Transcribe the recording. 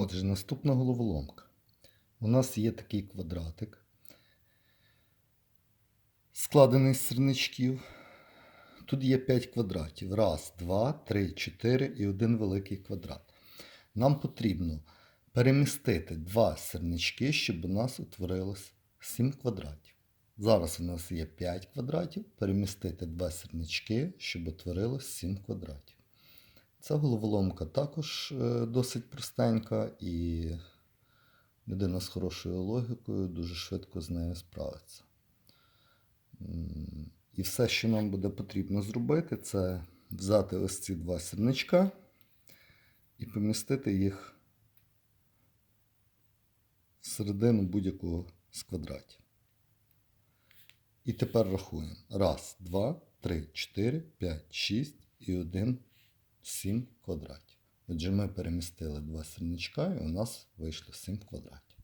Отже, наступна головоломка. У нас є такий квадратик, складений з сірничків. Тут є 5 квадратів. Раз, два, три, чотири і один великий квадрат. Нам потрібно перемістити два сірнички, щоб у нас утворилось 7 квадратів. Зараз у нас є 5 квадратів. Перемістити два сірнички, щоб утворилось 7 квадратів. Ця головоломка також е, досить простенька, і людина з хорошою логікою дуже швидко з нею справиться. І все, що нам буде потрібно зробити, це взяти ось ці два сірничка і помістити їх всередину будь-якого з квадратів. І тепер рахуємо. Раз, два, три, чотири, п'ять, шість і один 7 квадратів. Отже, ми перемістили два сірничка і у нас вийшло 7 квадратів.